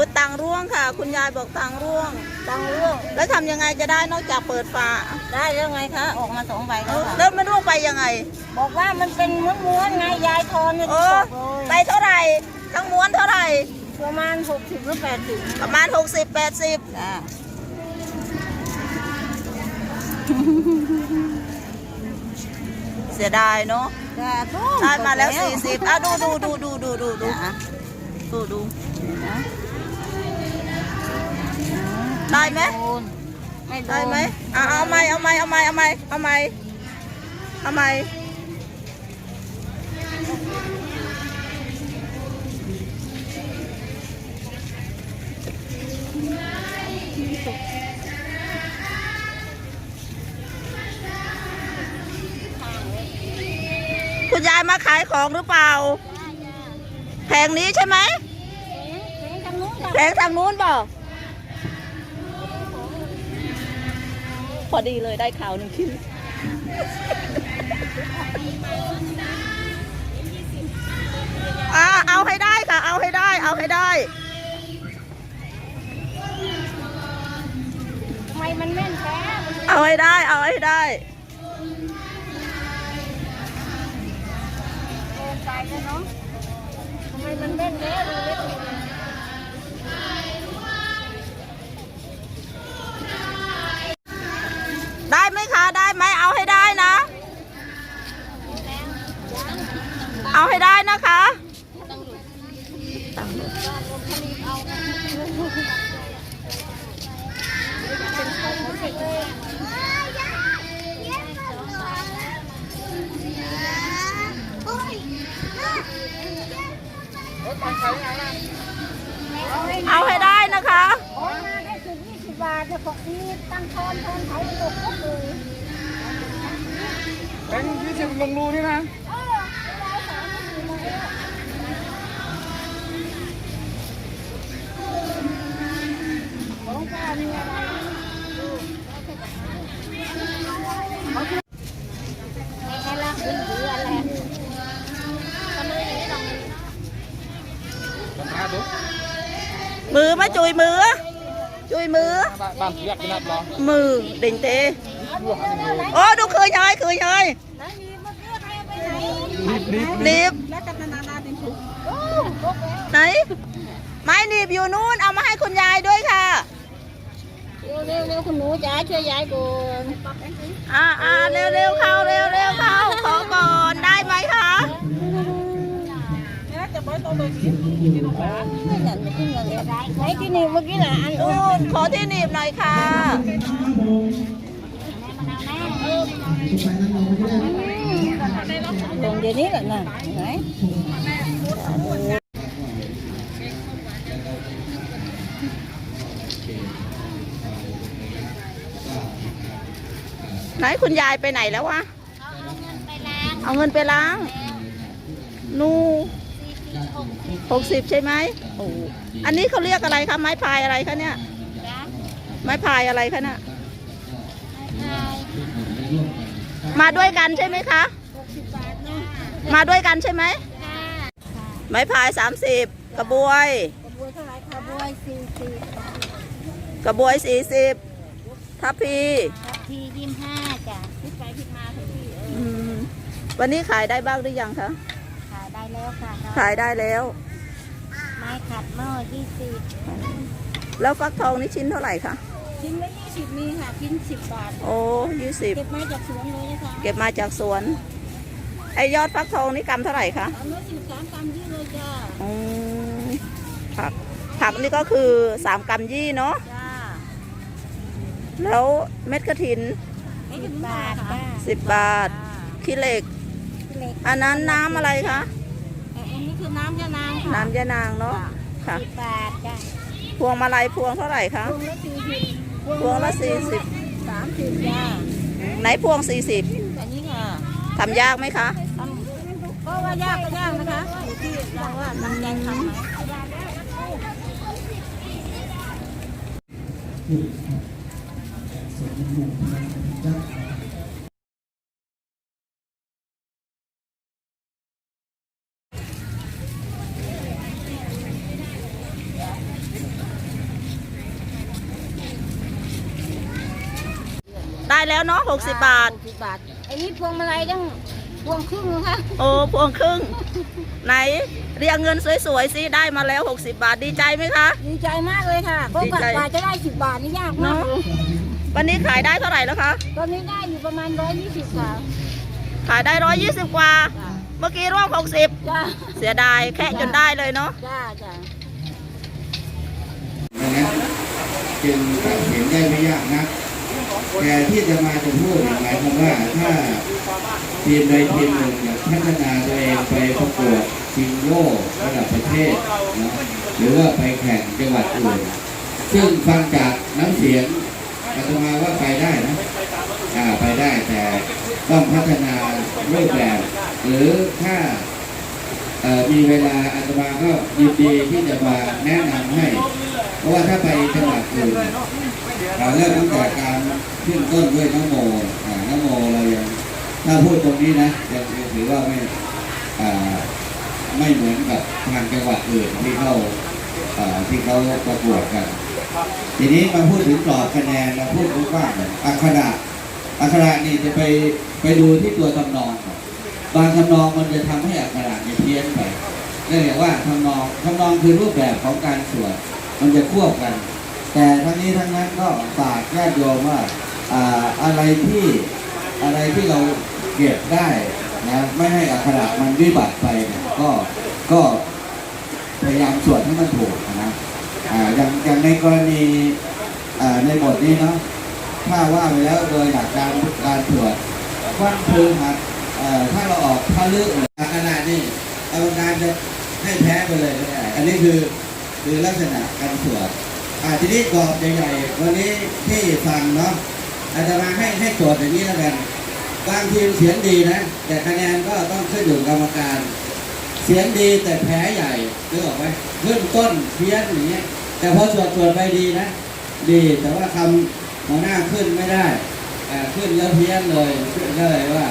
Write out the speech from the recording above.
อุ้ยตังร่วงค่ะ คุณยายบอกตังร่วง ตังเรื่องแล้วทำยังไงจะได้นอกจากเปิดฝาได้แล้วไงคะ ออกมาสองใบเอแล้วอค่ะแล้วมันร่วงไปยังไง บอกว่ามันเป็นม้วนๆไงยายทอนเนี่ยเอที่อบอกไปเลยเท่าไหร่ทั้งม้วนเท่าไหร่ ประมาณหกสิบหรือแปดสิบประมาณ 60 80 จ้าเสียดายเนาะจ้าตุ้ได้มาแล้ว 40อะดูดูดูดูดูดูดูจ้าดูดู นะ ได้ไหมโดนไม่โดนได้ไหมอะเอาไหมเอาไหมเอาไหมเอาไหมเอาไหมเอาไหมคุณยายมาขายของหรือเปล่าแผงนี้ใช่ไหมเห็นทางนู้นค่ะแผงทางนู้นบอก พอดีเลยได้ข่าวหนึ่งชิ้นอ่าเอาให้ได้ค่ะ เอาให้ได้ เอาให้ได้ทำไมมันแม่นแท้มันเอาให้ได้ เอาให้ได้โกงไปแล้วเนาะทำไมมันแม่นแท้ดูเล็ก นะคะเอาให้ได้นะคะโอ้ยมาได้สิบยี่สิบบาทเนี่ยพวกนี้ตั้งทอนทอนไถตกก็เลยแบงค์ยี่สิบลงรูนี่นะ ของป้ามีอะไรเขาคือไม่รักหรืออะไร ปัญหาดู มือมาจุยมือ จุยมือ บ้านบ้านเรียกขนาดรอ มือเด่งเต บวกอันนี้ โอ้ดูเคยยายเคยยาย ไหนมีเมื่อกี้ใครไปไหน รีบรีบ หนีบ แล้วจะนานาดิถูกโอ้ตกแล้ว ไหน ไม้หนีบอยู่นู่น เอามาให้คุณยาย ย คุณหนูจ๋าช่วยยายก่อนอ่าอ่าเร็วเร็วเข้าเร็วเร็วเข้าขอก่อนได้ไหมคะไม่นั่นไม่ขึ้นเลยไหนที่นี่เมื่อกี้น่ะอันนู่นขอที่หนีบหน่อยค่ะตรงเดี๋ยวนี้แหละน่ะไหน ไหนคุณยายไปไหนแล้ววะ เอาเงินไปล้างนูหกสิบใช่ไหมโอ้อันนี้เขาเรียกอะไรคะไม้พายอะไรคะเนี่ยไม้พายอะไรคะเนี่ยมาด้วยกันใช่ไหมคะมาด้วยกันใช่ไหมไม้พายสามสิบกระบวย กระบวยเท่าไหร่กระบวยสี่สิบกระบวยสี่สิบทัพพี ทับทียี่สิบห้าจ้ะพลิกไปพลิกมาทุกที่เออ อืม วันนี้ขายได้บ้างหรือยังคะ ขายได้แล้วค่ะขายได้แล้ว ไม้ขัดหม้อยี่สิบแล้วฟักทองนี่ชิ้นเท่าไหร่คะ ชิ้นละยี่สิบมีค่ะชิ้นสิบบาท โอ้ยี่สิบเก็บมาจากสวนเลยนะคะเก็บมาจากสวน ไอยอดฟักทองนี่กำเท่าไหร่คะสามร้อยสิบสามกรัมยี่เลยจ้าอืมผักผักนี่ก็คือสามกำยี่เนาะ จ้าแล้วเม็ดกระถิน สิบบาทจ้าสิบบาท ขี้เหล็ก เล็กอันนั้นน้ำอะไรคะ อันนี้คือน้ำยานางค่ะน้ำยานางเนาะ ค่ะสิบบาทจ้าพวงมาลัยพวงเท่าไหร่คะ พวงละสี่สิบพวงละสี่สิบสามสิบจ้าไหนพวงสี่สิบอันนี้ค่ะทำยากไหมคะทำก็ว่ายากก็ยากนะคะอยู่ที่เราว่าตั้งใจทำไหม แล้วเนาะหกสิบบาทหกสิบบาทไอ้นี่พวงมาลัยตั้งพวงครึ่งนะคะโอ้พวงครึ่ง ไหน เรียงเงินสวยๆสิได้มาแล้ว 60 บาทดีใจไหมคะ ดีใจมากเลยค่ะก็ดีใจ กว่าจะได้สิบบาทนี่ยากมากเนาะวันนี้ขายได้เท่าไหร่แล้วคะตอนนี้ได้อยู่ประมาณร้อยยี่สิบค่ะ ขายได้ร้อยยี่สิบกว่า จ้าเมื่อกี้ร่วมหกสิบจ้าเสียดายแค่จนได้เลยเนาะจ้าจ้าดังนั้นจึงตัดสินได้ไม่ยากนะ แต่ที่จะมาจะพูดหมายความว่าถ้าทีมใดทีมหนึ่งพัฒนาตัวเองไปประกวดชิงโลกระดับประเทศนะหรือว่าไปแข่งจังหวัดอื่นซึ่งฟังจากน้ำเสียงอาตมาว่าไปได้นะอ่าไปได้แต่ต้องพัฒนารูปแบบ หรือถ้ามีเวลาอาตมาก็ยินดีที่จะมาแนะนำให้ เพราะว่าถ้าไปจังหวัด เราเริ่มตั้งแต่การขึ้นต้นด้วยน้ำโมอ่าน้ำโมเรายังถ้าพูดตรงนี้นะยังถือว่าไม่อ่าไม่เหมือนกับทางจังหวัดอื่นที่เขาอ่าที่เขาประกวดกัน ทีนี้มาพูดถึงกรอบคะแนนเราพูดถึงว่าอักขระอักขระนี่จะไปไปดูที่ตัวทำนองก่อนบางทำนองมันจะทำให้อักขระเนี่ยเพี้ยนไปเรียกว่าทำนองทำนองคือรูปแบบของการสวดมันจะควบกัน แต่ทั้งนี้ทั้งนั้นก็ฝากญาติโยมว่าอะไรที่อะไรที่เราเก็บได้นะไม่ให้อักขระมันวิบัติไปเนี่ยก็ก็พยายามสวดให้มันถูกนะอ่าอย่างอย่างในกรณีในบทนี้เนาะถ้าว่าไปแล้วโดยหลักการการสวดวันพึงหัดเอ่อถ้าเราออกถ้าเลือกขนาดนี้กรรมการจะให้แพ้ไปเลยก็ได้อันนี้คือคือลักษณะการสวด อ่าทีนี้กรอบใหญ่ๆวันนี้ที่ฟังเนาะอาจจะมาให้ให้โจทย์อย่างนี้แล้วกันบางทีมเสียงดีนะ แต่คะแนนก็ต้องขึ้นอยู่กรรมการ เสียงดีแต่แพ้ใหญ่นึกออกไหมขึ้นต้นเพี้ยนอย่างเงี้ยแต่พอสวดสวดไปดีนะ ดีแต่ว่าคำหัวหน้าขึ้นไม่ได้อ่าขึ้นแล้วเพี้ยนเลยก็เลยว่า